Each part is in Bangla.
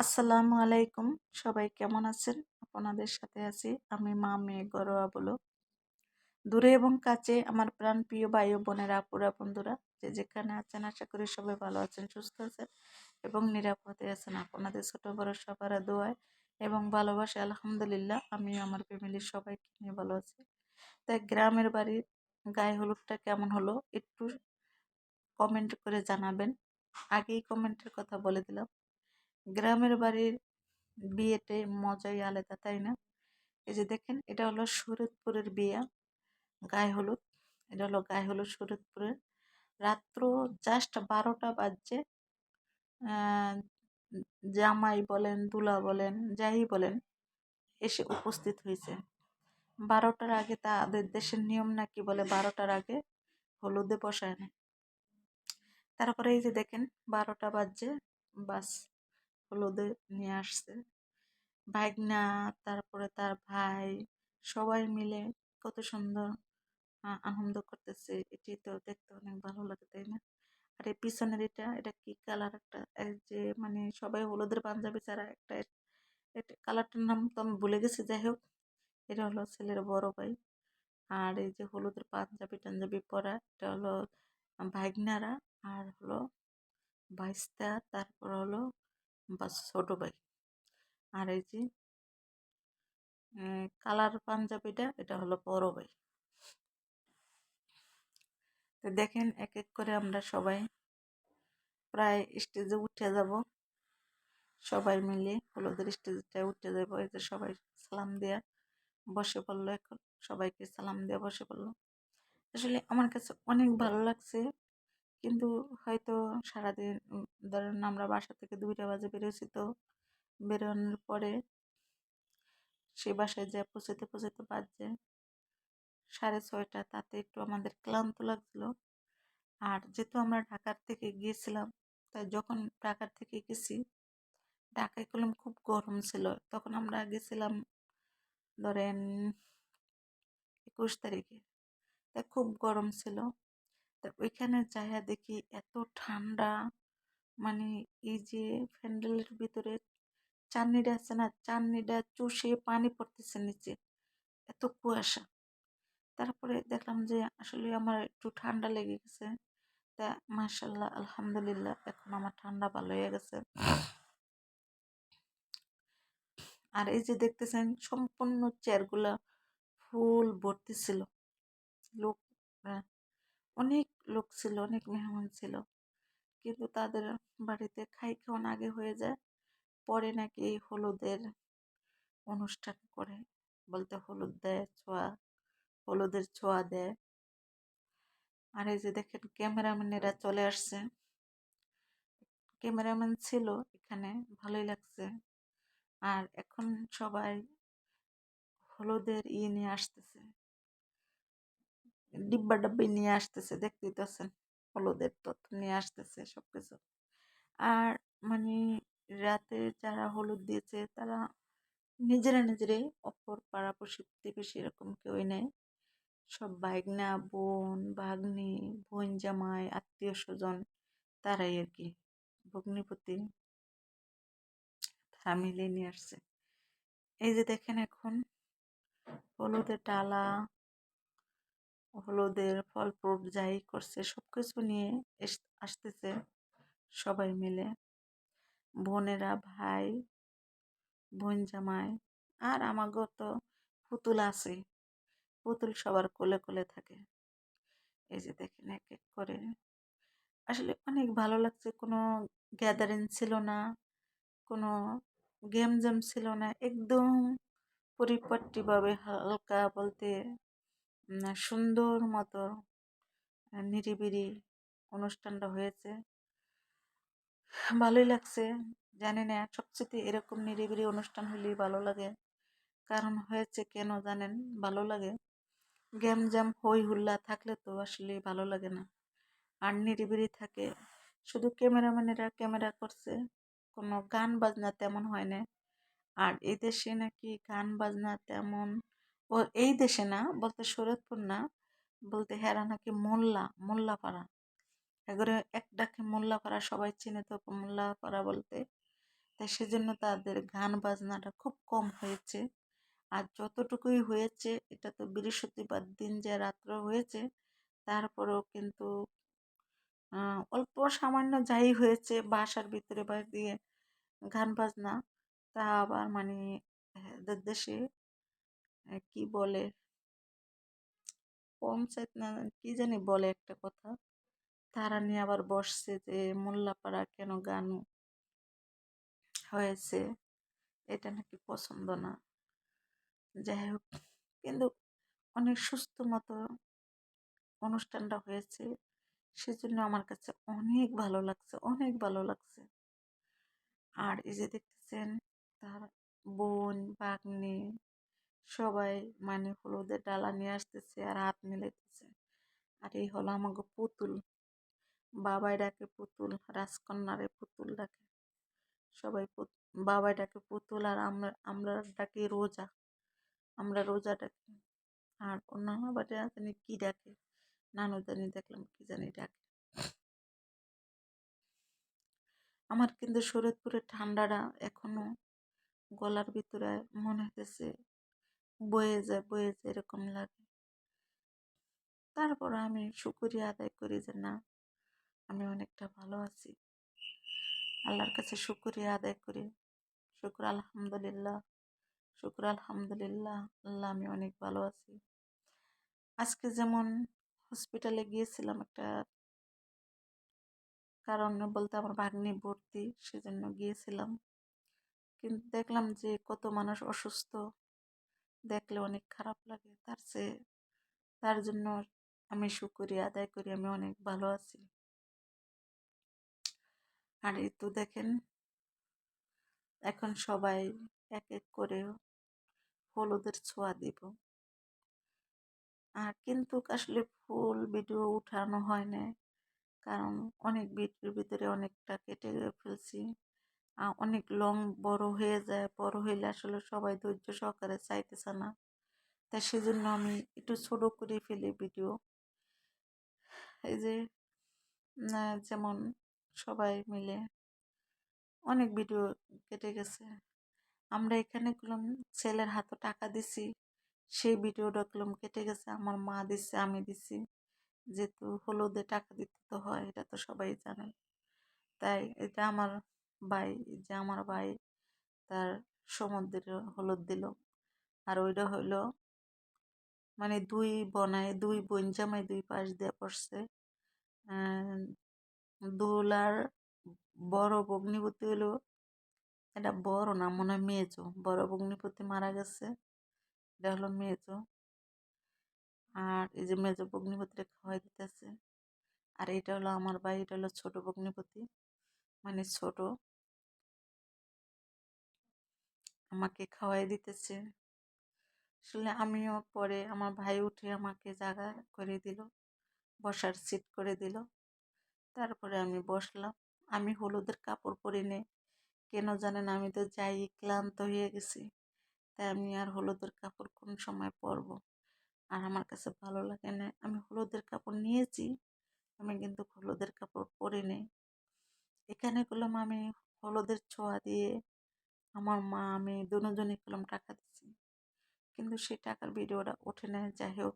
আসসালামু আলাইকুম। সবাই কেমন আছেন? আপনাদের সাথে আছি আমি মা মেয়ে গরোয়া বলো। দূরে এবং কাছে আমার প্রাণ প্রিয় ও বোনেরা, আপুরা, বন্ধুরা, যে যেখানে আছেন আশা করি সবাই ভালো আছেন, সুস্থ আছেন এবং নিরাপদে আছেন। আপনাদের ছোট বড় সবার দোয়ায় এবং ভালোবাসে আলহামদুলিল্লাহ আমি আমার ফ্যামিলির সবাইকে নিয়ে ভালো আছি। তাই গ্রামের বাড়ির গায়ে হলুদটা কেমন হলো একটু কমেন্ট করে জানাবেন। আগেই কমেন্টের কথা বলে দিলাম। গ্রামের বাড়ির বিয়েতে মজাই আলাদা, তাই না? এই যে দেখেন, এটা হলো শরৎপুরের বিয়া, গায়ে হলুদ। এটা হলো গায়ে হলুদ শরৎপুরের। রাত্র জাস্ট বারোটা বাজছে। জামাই বলেন, দুলা বলেন, যাই বলেন, এসে উপস্থিত হয়েছে বারোটার আগে তাদের দেশের নিয়ম নাকি বলে, বারোটার আগে হলুদে বসায় না তারপরে এই যে দেখেন, বারোটা বাজছে, বাস। হলুদে নিয়ে আসছে। ভাগনা তারপরে তার ভাই, সবাই মিলে কত সুন্দর আনন্দ করতেছে। এটি তো দেখতে অনেক ভালো লাগে, তাই না? আর এই পিছনের এটা এটা কি কালার একটা? যে মানে সবাই হলুদের পাঞ্জাবি ছাড়া একটা কালারটার নাম তো আমি ভুলে গেছি, যাই হোক। এটা হলো ছেলের বড় ভাই। আর এই যে হলুদের পাঞ্জাবি টাঞ্জাবি পরা, এটা হলো ভাগনারা আর হলো বাইস্তা, তারপর হলো বা ছোটো ভাই। আর এই যে কালার পাঞ্জাবিটা, এটা হলো বড় ভাই। তো দেখেন এক এক করে আমরা সবাই প্রায় স্টেজে উঠে যাব। সবাই মিলে হলুদের স্টেজটায় উঠে যাব। এই যে সবাই সালাম দেয়া বসে পড়ল এখন। সবাইকে সালাম দেওয়া বসে পড়ল। আসলে আমার কাছে অনেক ভালো লাগছে। কিন্তু হয়তো সারাদিন ধরেন আমরা বাসা থেকে দুইটা বাজে বেরোছি তো বেরোনোর পরে সে বাসায় যা পৌঁছাতে পৌঁছাতে বাজছে সাড়ে ছয়টা। তাতে একটু আমাদের ক্লান্ত লাগছিল। আর যেহেতু আমরা ঢাকার থেকে গিয়েছিলাম, তাই যখন ঢাকার থেকে গেছি, ঢাকায় করলাম খুব গরম ছিল। তখন আমরা গেছিলাম ধরেন একুশ তারিখে। তা খুব গরম ছিল। তা ওইখানে যাইয়া দেখি এত ঠান্ডা। মানে এই যে প্যান্ডেলের ভিতরে চাননিটা আছে না চাননিটা চুষে পানি পড়তেছে নিচে, এত কুয়াশা। তারপরে দেখলাম যে আসলে আমার একটু ঠান্ডা লেগে গেছে। তা মার্শাল্লাহ আলহামদুলিল্লাহ, এখন আমার ঠান্ডা ভালো হয়ে গেছে। আর এই যে দেখতেছেন সম্পূর্ণ চেয়ারগুলা ফুল ভর্তি ছিল। লোক অনেক লোক ছিল, অনেক মেহমান ছিল। কিন্তু তাদের বাড়িতে খাই খাওয়ান আগে হয়ে যায়। পরে নাকি হলুদের অনুষ্ঠান করে। বলতে হলুদ দেয়, ছোঁয়া, হলুদের ছোঁয়া দেয়। আর এই যে দেখেন, ক্যামেরাম্যানেরা চলে আসছে। ক্যামেরাম্যান ছিল এখানে, ভালোই লাগছে। আর এখন সবাই হলুদের ইয়ে নিয়ে আসতেছে। ডিব্বা ডাব্বি নিয়ে আসতেছে, দেখতেই তো আছেন, হলুদের তথ্য নিয়ে আসতেছে সব কিছু আর মানে রাতে যারা হলুদ দিয়েছে, তারা নিজেরা নিজেরাই অপর পাড়া প্রতিবেশী এরকম কেউই নেই। সব বাইগনা বোন, ভাগ্নি, বোন জামাই, আত্মীয় স্বজন, তারাই আর কি ভগ্নিপতি তারা মিলিয়ে নিয়ে আসছে। এই যে দেখেন এখন, হলুদের ডালা হলুদের ফল ফ্রুট যাই করছে সব কিছু নিয়ে আসতেছে সবাই মিলে। বোনেরা, ভাই, বোন জামাই আর আমাগো তো পুতুল আছে। পুতুল সবার কোলে কোলে থাকে। এই যে দেখেন এক এক করে। আসলে অনেক ভালো লাগছে, কোনো গ্যাদারিং ছিল না, কোনো গেম জেম ছিল না, একদম পরিপাটিভাবে হালকা বলতে সুন্দর মতো নিরিবিরি অনুষ্ঠানটা হয়েছে। ভালোই লাগছে, জানি না সবচেয়ে এরকম নিরিবিলি অনুষ্ঠান হলেই ভালো লাগে। কারণ হয়েছে কেন জানেন, ভালো লাগে। গেম জ্যাম, হই হুল্লা থাকলে তো আসলে ভালো লাগে না। আর নিরিবিলি থাকে, শুধু ক্যামেরাম্যানেরা ক্যামেরা করছে, কোনো গান বাজনা তেমন হয় না। আর এদেশে নাকি গান বাজনা তেমন ও এই দেশে না বলতে শরৎপুর না বলতে হেরা নাকি মোল্লা মোল্লাপাড়া। এবারে এক ডাকে মোল্লাপাড়া সবাই চিনে তো মোল্লাপাড়া বলতে। তাই সেজন্য তাদের গান বাজনাটা খুব কম হয়েছে। আর যতটুকুই হয়েছে এটা তো বৃহস্পতিবার দিন যে রাত্র হয়েছে তারপরেও কিন্তু অল্প সামান্য যাই হয়েছে বাসার ভিতরে বা দিয়ে গান বাজনা তা আবার মানে দেশে আহ, কি বলে? পঞ্চায়েত না কি জানি বলে একটা কথা। তারা নিয়ে আবার বসছে যে, মোল্লাপাড়া কেন গান হয়েছে? এটা নাকি পছন্দ না। যাই হোক, কিন্তু অনেক সুস্থ মতো অনুষ্ঠানটা হয়েছে। সেজন্য আমার কাছে অনেক ভালো লাগছে, অনেক ভালো লাগছে। আর এই যে দেখতেছেন, তার বোন বাগনি সবাই মানে হলুদের ডালা নিয়ে আসতেছে আর হাত মিলাইতেছে। আর এই হলো আমাকে পুতুল। বাবাই ডাকে পুতুল, রাজকন্যারে পুতুল ডাকে। সবাই বাবাই ডাকে পুতুল আর আমরা আমরা ডাকি রোজা। আমরা রোজা ডাকি। আর অন্যান্য বাড়ি জানি কি ডাকে। নানু জানি দেখলাম কি জানি ডাকে। আমার কিন্তু শরীরপুরের ঠান্ডাটা এখনও গলার ভিতরে মনে হইতেছে বয়ে যায় বয়ে যায় এরকম লাগে। তারপর আমি শুকরিয়া আদায় করি যে, না, আমি অনেকটা ভালো আছি। আল্লাহর কাছে শুকরিয়া আদায় করি। শুক্র আলহামদুলিল্লাহ শুক্র আলহামদুলিল্লাহ, আল্লাহ আমি অনেক ভালো আছি। আজকে যেমন হসপিটালে গিয়েছিলাম একটা কারণে বলতে আমার ভাগ্নি ভর্তি, সেজন্য গিয়েছিলাম। কিন্তু দেখলাম যে কত মানুষ অসুস্থ। দেখলে অনেক খারাপ লাগে। তার চেয়ে, তার জন্য আমি শুকরিয়া আদায় করি, আমি অনেক ভালো আছি। আর এই তো দেখেন, এখন সবাই এক এক করে হলুদের ছোঁয়া দিব। আর কিন্তু আসলে ফুল ভিডিও উঠানো হয় না কারণ অনেক ভিডিওর ভিতরে অনেকটা কেটে ফেলছি। অনেক লং বড় হয়ে যায়, বড় হইলে আসলে সবাই ধৈর্য সহকারে চাইতেছে না। তাই সেজন্য আমি একটু ছোট করে ফেলি ভিডিও এই যে যেমন সবাই মিলে অনেক ভিডিও কেটে গেছে। আমরা এখানে করলাম ছেলের হাতে টাকা দিছি, সেই ভিডিওটা করলাম কেটে গেছে, আমার মা দিছে, আমি দিছি। যেহেতু হলুদে টাকা দিতে তো হয়, এটা তো সবাই জানে। তাই এটা আমার ভাই যে আমার ভাই তার সমুদ্রের হলুদ দিল। আর ওইটা হইল মানে দুই বনায়, দুই বোন জামাই দুই পাশ দিয়ে পড়ছে। দোলার বড় ভগ্নিপতি হলো এটা বড় না, মনে হয় মেজো। বড় ভগ্নিপতি মারা গেছে, এটা হলো মেজো। আর এই যে মেজো ভগ্নিপতিটা খাওয়াই দিতেছে। আর এটা হলো আমার ভাই এটা হলো ছোট ভগ্নিপতি। মানে ছোট। আমাকে খাওয়াই দিতেছে। আসলে আমিও পরে আমার ভাই উঠে আমাকে জায়গা করে দিল, বসার সিট করে দিল। তারপরে আমি বসলাম। আমি হলুদের কাপড় পরে নে, কেন জানেন আমি তো যাই, ক্লান্ত হয়ে গেছি। তাই আমি আর হলুদের কাপড় কোন সময় পরবো? আর আমার কাছে ভালো লাগে না। আমি হলুদের কাপড় নিয়েছি, আমি কিন্তু হলুদের কাপড় পরে নেই। এখানে করলাম আমি হলুদের ছোঁয়া দিয়ে আমার মা, আমি দুজনে করলাম টাকা দিচ্ছি কিন্তু সেই টাকার ভিডিওটা ওঠে না যাই হোক।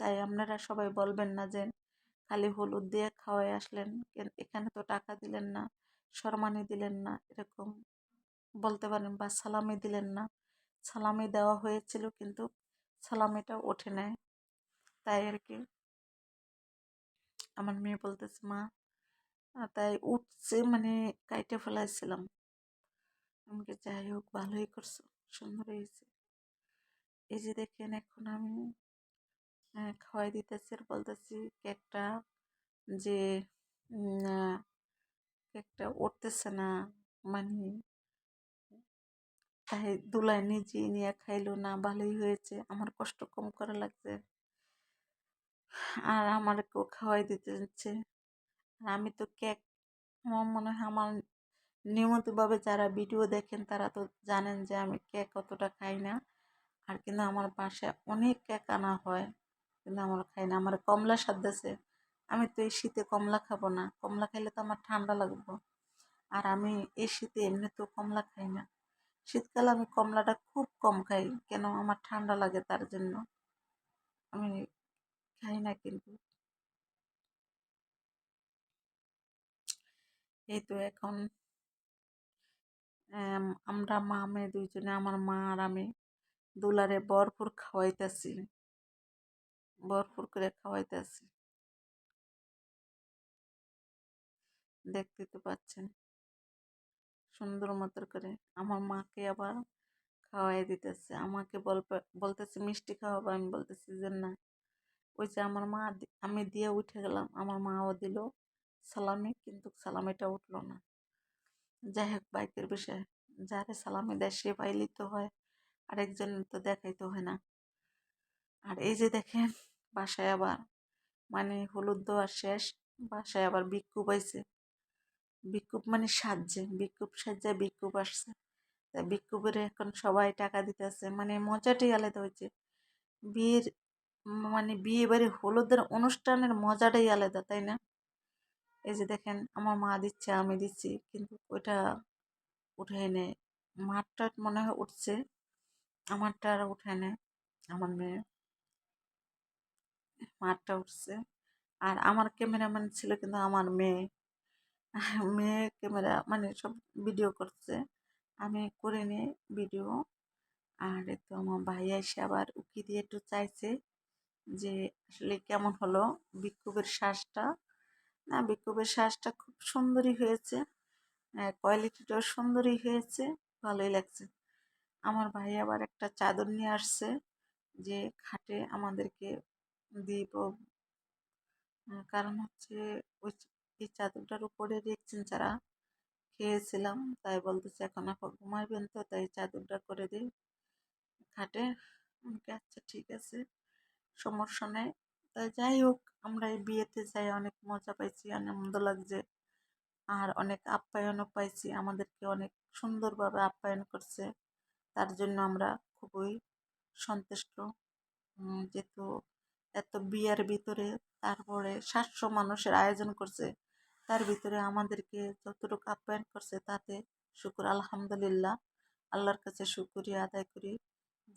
তাই আপনারা সবাই বলবেন না যে খালি হলুদ দিয়ে খাওয়াই আসলেন। এখানে তো টাকা দিলেন না সম্মানি দিলেন না, এরকম বলতে পারেন বা সালামি দিলেন না। সালামি দেওয়া হয়েছিল কিন্তু সালামিটা ওঠে নেয় তাই আর কি। আমার মেয়ে বলতেছে, মা তাই উঠছে মানে কাইটে ফেলাইছিলাম। আমাকে যাই হোক, ভালোই করছ, সুন্দর হয়েছে। এই যে দেখেন, এখন আমি খাওয়াই দিতেছি আর বলতেছি কেকটা যে কেকটা উঠতেছে না মানে তাই দুলাই নিজে নিয়ে খাইলো না, ভালোই হয়েছে, আমার কষ্ট কম করা লাগছে। আর আমারকেও খাওয়াই দিতে যাচ্ছে আর আমি তো কেক আমার মনে হয় আমার নিয়মিতভাবে যারা ভিডিও দেখেন তারা তো জানেন যে আমি কেক অতটা খাই না। আর কিন্তু আমার বাসায় অনেক কেক আনা হয়, কিন্তু আমার খাই না। আমার কমলা স্বাদ আছে। আমি তো এই শীতে কমলা খাব না। কমলা খাইলে তো আমার ঠান্ডা লাগবে। আর আমি এই শীতে এমনিতেও কমলা খাই না। শীতকালে আমি কমলাটা খুব কম খাই, কেন আমার ঠান্ডা লাগে তার জন্য। আমি খাই না কিন্তু। এই তো এখন আমরা মা মেয়ে দুইজনে, আমার মা আর আমি দুলারে ভরপুর খাওয়াইতেছি। ভরপুর করে খাওয়াইতেছি। দেখতে তো পাচ্ছেন। সুন্দর মতো করে আমার মাকে আবার খাওয়াই দিতেছে। আমাকে বলতেছে, মিষ্টি খাওয়াবো? আমি বলতেছি যে, না। ওই যে আমার মা আমি দিয়ে উঠে গেলাম। আমার মাও দিল। সালামি, কিন্তু সালামিটা উঠল না। যাই হোক বাইকের বিষয়ে যারে সালামি দেয়, সে পাইলেই তো হয় আরেকজন তো দেখাইতে হয় না। আর এই যে দেখেন, বাসায় আবার মানে হলুদ দেওয়া শেষ, বাসায় আবার বিক্ষোভ হয়েছে বিক্ষোভ মানে সাজছে, বিক্ষোভ সাজছে, বিক্ষোভ আসছে। তা বিক্ষোভের এখন সবাই টাকা দিতেছে মানে মজাটাই আলাদা হয়েছে। বিয়ের মানে বিয়ে বাড়ি হলুদের অনুষ্ঠানের মজাটাই আলাদা, তাই না? এই যে দেখেন, আমার মা দিচ্ছে, আমি দিচ্ছি, কিন্তু ওইটা উঠে নেয়। মাঠটা মনে হয় উঠছে, আমারটা আর উঠে নেয়, আমার মেয়ে মারটা উঠছে। আর আমার ক্যামেরাম্যান ছিল কিন্তু আমার মেয়ে। মেয়ে ক্যামেরা মানে সব ভিডিও করছে। আমি করে নিই ভিডিও। আর তো আমার ভাই এসে আবার উকি দিয়ে একটু চাইছে যে, আসলে কেমন হলো বিক্ষোভের শ্বাসটা? না, বিক্ষোভের শ্বাসটা খুব সুন্দরই হয়েছে। কোয়ালিটিটাও সুন্দরই হয়েছে, ভালোই লাগছে। আমার ভাই আবার একটা চাদর নিয়ে আসছে যে খাটে আমাদেরকে দিব। কারণ হচ্ছে ওই চাদরটার উপরে দেখছেন যারা খেয়েছিলাম, তাই বলতেছে এখন এখন ঘুমাইবেন তো, তাই চাদরটা করে দিই। খাটে? আচ্ছা ঠিক আছে, সমস্যা নেই। তাই যাই হোক আমরা এই বিয়েতে যাই অনেক মজা পাইছি, আনন্দ লাগছে। আর অনেক আপ্যায়নও পাইছি, আমাদেরকে অনেক সুন্দরভাবে আপ্যায়ন করছে। তার জন্য আমরা খুবই সন্তুষ্ট। যেহেতু এত বিয়ের ভিতরে তারপরে সাতশো মানুষের আয়োজন করছে, তার ভিতরে আমাদেরকে যতটুকু আপ্যায়ন করছে তাতে শুকুর, আলহামদুলিল্লাহ। আল্লাহর কাছে শুকুরিয়া আদায় করি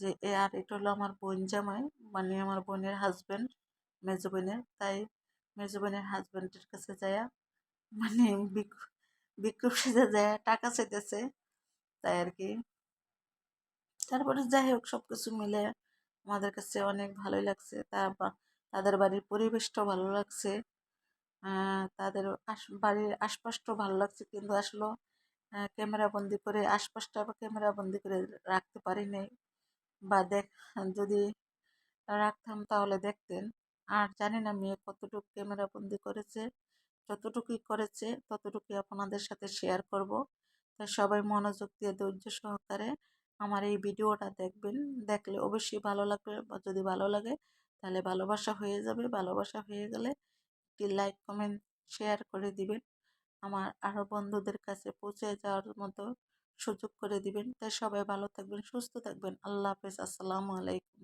যে, এ আর এটা হলো আমার বোন জামাই মানে আমার বোনের হাজব্যান্ড মেজো বোনের তাই মেজো বোনের হাজব্যান্ডের কাছে যায়া মানে বিক্ষোভ সেজে যায় টাকা চাইতেছে, তাই আর কি। তারপরে যাই হোক সব কিছু মিলে আমাদের কাছে অনেক ভালোই লাগছে। তারপর তাদের বাড়ির পরিবেশটাও ভালো লাগছে। তাদের বাড়ির আশপাশটাও ভালো লাগছে, কিন্তু আসলো ক্যামেরা বন্দি করে আশপাশটা ক্যামেরা বন্দি করে রাখতে পারি নাই। বা দেখ, যদি রাখতাম তাহলে দেখতেন। আর জানি না মেয়ে কতটুকু ক্যামেরা বন্দি করেছে, যতটুকুই করেছে, ততটুকুই আপনাদের সাথে শেয়ার করব। তাই সবাই মনোযোগ দিয়ে ধৈর্য সহকারে আমার এই ভিডিওটা দেখবেন। দেখলে অবশ্যই ভালো লাগবে বা যদি ভালো লাগে, তাহলে ভালোবাসা হয়ে যাবে। ভালোবাসা হয়ে গেলে একটি লাইক কমেন্ট শেয়ার করে দিবেন। আমার আরও বন্ধুদের কাছে পৌঁছে যাওয়ার মতো সুযোগ করে দিবেন। তাই সবাই ভালো থাকবেন, সুস্থ থাকবেন। আল্লাহ হাফেজ। আসসালামু আলাইকুম।